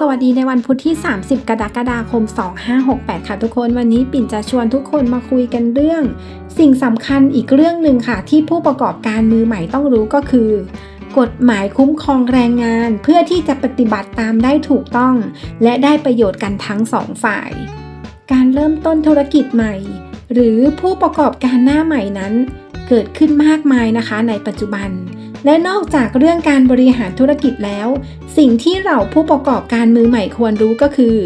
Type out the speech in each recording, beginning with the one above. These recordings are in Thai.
สวัสดีในวันพุธที่ 30 กรกฎาคม 2568 ค่ะทุกคน วันนี้ปิ่นจะชวนทุกคนมาคุยกันเรื่อง สิ่งสำคัญอีกเรื่องหนึ่งค่ะ ที่ผู้ประกอบการมือใหม่ต้องรู้ก็คือ กฎหมายคุ้มครองแรงงาน เพื่อที่จะปฏิบัติตามได้ถูกต้อง และได้ประโยชน์กันทั้งสองฝ่าย การเริ่มต้นธุรกิจใหม่ หรือผู้ประกอบการหน้าใหม่นั้น เกิดขึ้นมากมายนะคะในปัจจุบัน และนอกจากเรื่องการบริหารธุรกิจแล้ว สิ่งที่เราผู้ประกอบการมือใหม่ควรรู้ก็คือ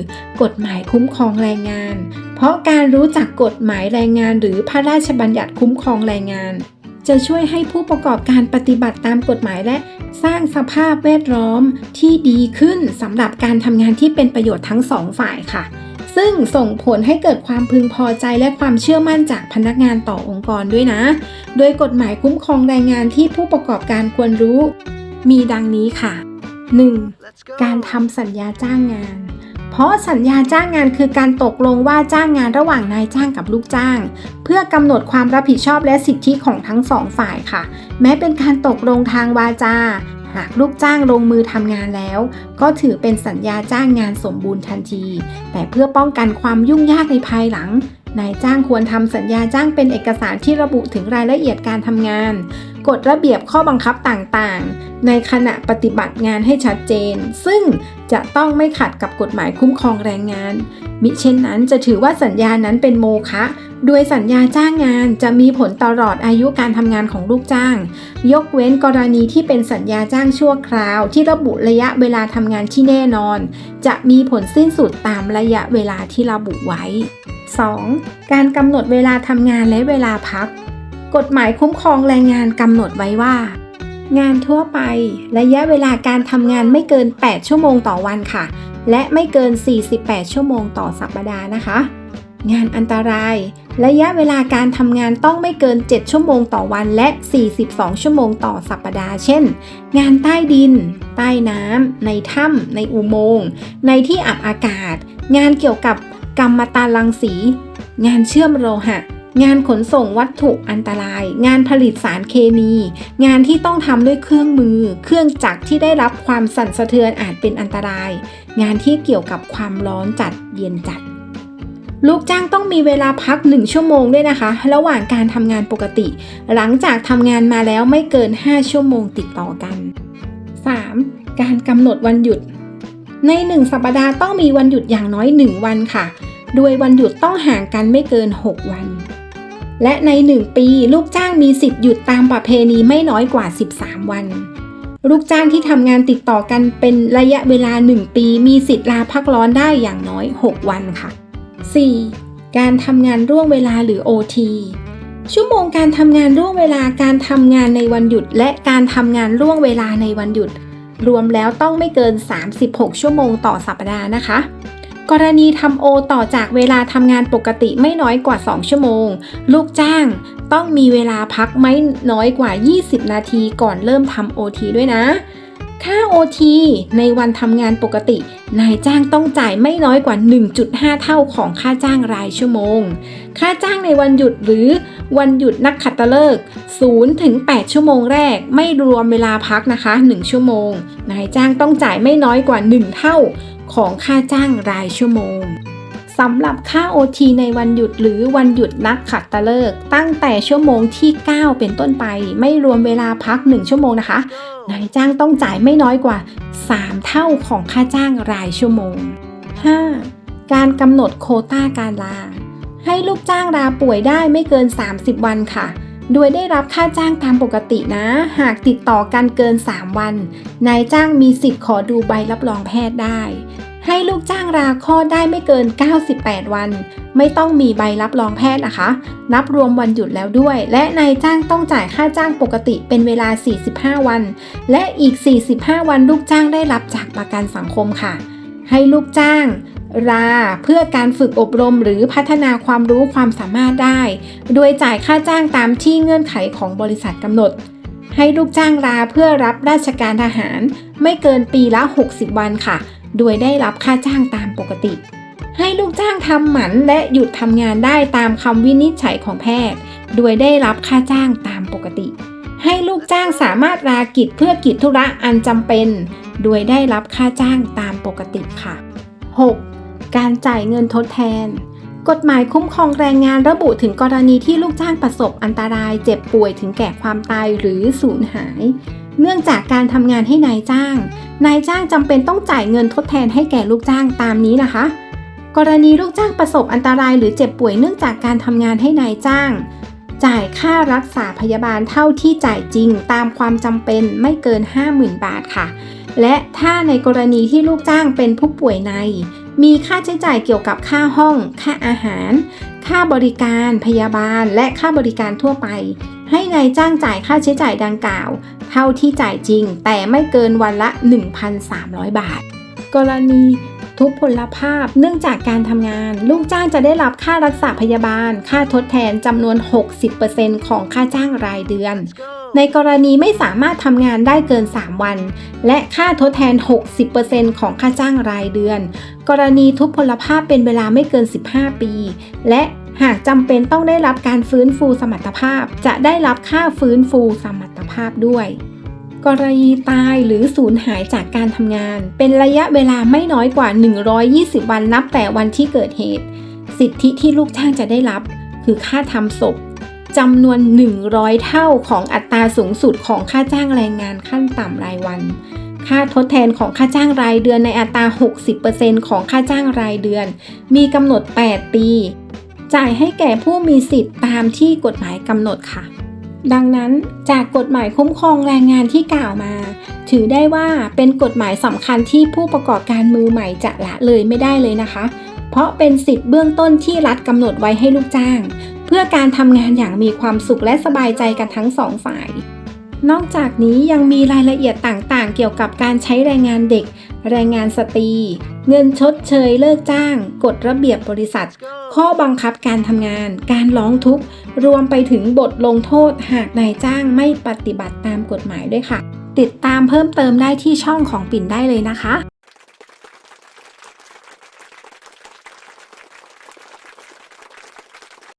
กฎหมายคุ้มครองแรงงาน เพราะการรู้จักกฎหมายแรงงาน หรือพระราชบัญญัติคุ้มครองแรงงาน จะช่วยให้ผู้ประกอบการปฏิบัติตามกฎหมายและสร้างสภาพแวดล้อมที่ดีขึ้นสำหรับการทำงานที่เป็นประโยชน์ทั้งสองฝ่ายค่ะ ซึ่งส่งผลให้เกิดความพึงพอใจและความเชื่อมั่นจากพนักงานต่อองค์กรด้วยนะ โดยกฎหมายคุ้มครองแรงงานที่ผู้ประกอบการควรรู้ มีดังนี้ค่ะ 1. การทำสัญญาจ้างงาน เพราะสัญญาจ้างงานคือการตกลงว่าจ้างงานระหว่างนายจ้างกับลูกจ้าง เพื่อกำหนดความรับผิดชอบและสิทธิของทั้งสองฝ่ายค่ะ แม้เป็นการตกลงทางวาจา หากลูกจ้างลงมือทำงานแล้ว ก็ถือเป็นสัญญาจ้างงานสมบูรณ์ทันที แต่เพื่อป้องกันความยุ่งยากในภายหลังนายจ้างควรทำสัญญาจ้างเป็นเอกสารที่ระบุถึงรายละเอียดการทำงาน กฎระเบียบข้อบังคับต่างๆ ในขณะปฏิบัติงานให้ชัดเจน ซึ่งจะต้องไม่ขัดกับกฎหมายคุ้มครองแรงงาน มิเช่นนั้นจะถือว่าสัญญานั้นเป็นโมฆะ โดยสัญญาจ้างงานจะมีผลตลอดอายุการทำงานของลูกจ้าง ยกเว้นกรณีที่เป็นสัญญาจ้างชั่วคราว ที่ระบุระยะเวลาทำงานที่แน่นอน จะมีผลสิ้นสุดตามระยะเวลาที่ระบุไว้ 2. การกำหนดเวลาทำงานและเวลาพัก กฎหมายคุ้มครองแรงงานกำหนดไว้ว่า งานทั่วไประยะเวลาการทำงานไม่เกิน 8 ชั่วโมงต่อวันค่ะ และไม่เกิน 48 ชั่วโมงต่อสัปดาห์นะคะ งานอันตราย ระยะเวลาการทำงานต้องไม่เกิน 7 ชั่วโมงต่อวันและ 42 ชั่วโมงต่อสัปดาห์ เช่น งานใต้ดิน ใต้น้ำ ในถ้ำ ในอุโมงค์ ในที่อับอากาศ งานเกี่ยวกับกรรมตารังสี งานเชื่อมโลหะ งานขนส่งวัตถุอันตราย งานผลิตสารเคมี งานที่ต้องทำด้วยเครื่องมือ เครื่องจักรที่ได้รับความสั่นสะเทือนอาจเป็นอันตราย งานที่เกี่ยวกับความร้อนจัดเย็นจัด ลูกจ้างต้องมีเวลาพัก 1 ชั่วโมงด้วยนะคะ ระหว่างการทำงานปกติ หลังจากทำงานมาแล้วไม่เกิน 5 ชั่วโมงติดต่อกัน 3. การกำหนดวันหยุด ใน 1 สัปดาห์ต้องมีวันหยุดอย่างน้อย 1 วันค่ะ โดยวันหยุดต้องห่างกันไม่เกิน 6 วัน และใน 1 ปีลูกจ้างมีสิทธิ์หยุดตามประเพณีไม่น้อยกว่า 13 วันลูกจ้างที่ทำงานติดต่อกันเป็นระยะเวลา 1 ปี มีสิทธิ์ลาพักร้อนได้อย่างน้อย 6 วันค่ะ 4. การทำงานร่วงเวลาหรือ OT ชั่วโมงการทำงานร่วงเวลาการทำงานในวันหยุด และการทำงานร่วงเวลาในวันหยุด รวมแล้วต้องไม่เกิน 36 ชั่วโมงต่อสัปดาห์นะคะ กรณีทำโอต่อจากเวลาทำงานปกติไม่น้อยกว่า 2 ชั่วโมง ลูกจ้างต้องมีเวลาพักไม่น้อยกว่า 20 นาทีก่อนเริ่มทำโอทีด้วยนะ ค่า OT ในวันทำงานปกติ นายจ้างต้องจ่ายไม่น้อยกว่า 1.5 เท่าของค่าจ้างรายชั่วโมง ค่าจ้างในวันหยุดหรือวันหยุดนักขัตฤกษ์0ถึง8ชั่วโมงแรก ไม่รวมเวลาพักนะคะ 1 ชั่วโมง นายจ้างต้องจ่ายไม่น้อยกว่า 1 เท่าของค่าจ้างรายชั่วโมง สำหรับค่า OT ในวันหยุดหรือวันหยุดนักขัตฤกษ์ตั้งแต่ชั่วโมงที่ 9 เป็นต้นไป ไม่รวมเวลาพัก 1 ชั่วโมงนะคะนายจ้างต้องจ่ายไม่น้อยกว่า 3 เท่าของค่าจ้างรายชั่วโมง 5. การกำหนดโควต้าการลา ให้ลูกจ้างลาป่วยได้ไม่เกิน 30 วันค่ะ โดยได้รับค่าจ้างตามปกตินะ หากติดต่อกันเกิน 3 วัน นายจ้างมีสิทธิ์ขอดูใบรับรองแพทย์ได้ ให้ลูกจ้างลาคลอดได้ไม่เกิน 98 วัน ไม่ต้องมีใบรับรองแพทย์นะคะ นับรวมวันหยุดแล้วด้วย และนายจ้างต้องจ่ายค่าจ้างปกติเป็นเวลา 45 วัน และอีก 45 วันลูกจ้างได้รับจากประกันสังคมค่ะ ให้ลูกจ้างลาเพื่อการฝึกอบรมหรือพัฒนาความรู้ความสามารถได้ โดยจ่ายค่าจ้างตามที่เงื่อนไขของบริษัทกำหนด ให้ลูกจ้างลาเพื่อรับราชการทหาร ไม่เกินปีละ 60 วันค่ะ โดยได้รับค่าจ้างตามปกติ ให้ลูกจ้างทำหมันและหยุดทำงานได้ตามคำวินิจฉัยของแพทย์ โดยได้รับค่าจ้างตามปกติ ให้ลูกจ้างสามารถลากิจเพื่อกิจธุระอันจำเป็น โดยได้รับค่าจ้างตามปกติค่ะ 6. การจ่ายเงินทดแทนกฎหมายคุ้มครองแรงงานระบุถึงกรณีที่ลูกจ้างประสบอันตรายเจ็บป่วยถึงแก่ความตายหรือสูญหาย เนื่องจากการทำงานให้นายจ้าง นายจ้างจำเป็นต้องจ่ายเงินทดแทนให้แก่ลูกจ้างตามนี้นะคะ กรณีลูกจ้างประสบอันตรายหรือเจ็บป่วยเนื่องจากการทำงานให้นายจ้าง จ่ายค่ารักษาพยาบาลเท่าที่จ่ายจริง ตามความจำเป็นไม่เกิน 50,000 บาทค่ะ และถ้าในกรณีที่ลูกจ้างเป็นผู้ป่วยใน มีค่าใช้จ่ายเกี่ยวกับค่าห้อง ค่าอาหาร ค่าบริการพยาบาล และค่าบริการทั่วไป ให้นายจ้างจ่ายค่าใช้จ่ายดังกล่าว เท่าที่จ่ายจริง แต่ไม่เกินวันละ 1,300 บาท กรณีทุพพลภาพเนื่องจากการทำงาน ลูกจ้างจะได้รับค่ารักษาพยาบาล ค่าทดแทนจำนวน 60%ของค่าจ้างรายเดือน ในกรณีไม่สามารถทำงานได้เกิน 3 วัน และค่าทดแทน 60%ของค่าจ้างรายเดือน กรณีทุพพลภาพเป็นเวลาไม่เกิน 15 ปี และ หากจำเป็นต้องได้รับการฟื้นฟูสมรรถภาพ จะได้รับค่าฟื้นฟูสมรรถภาพด้วย กรณีตายหรือสูญหายจากการทำงาน เป็นระยะเวลาไม่น้อยกว่า 120 วันนับแต่วันที่เกิดเหตุ สิทธิที่ลูกจ้างจะได้รับ คือค่าทำศพจำนวน 100 เท่าของอัตราสูงสุดของค่าจ้างแรงงานขั้นต่ำรายวัน ค่าทดแทนของค่าจ้างรายเดือนในอัตรา 60%ของค่าจ้างรายเดือน มีกำหนด 8 ปี จ่ายให้แก่ผู้มีสิทธิ์ตามที่กฎหมายกำหนดค่ะ ดังนั้นจากกฎหมายคุ้มครองแรงงานที่กล่าวมา ถือได้ว่าเป็นกฎหมายสำคัญที่ผู้ประกอบการมือใหม่จะละเลยไม่ได้เลยนะคะ เพราะเป็นสิทธิ์เบื้องต้นที่รัฐกำหนดไว้ให้ลูกจ้าง เพื่อการทำงานอย่างมีความสุขและสบายใจกันทั้งสองฝ่าย นอกจากนี้ยังมีรายละเอียดต่างๆ เกี่ยวกับการใช้แรงงานเด็ก แรงงานสตรี เงินชดเชยเลิกจ้าง กฎระเบียบบริษัท ข้อบังคับการทำงาน การร้องทุกข์ รวมไปถึงบทลงโทษหากนายจ้างไม่ปฏิบัติตามกฎหมายด้วยค่ะ ติดตามเพิ่มเติมได้ที่ช่องของปิ่นได้เลยนะคะ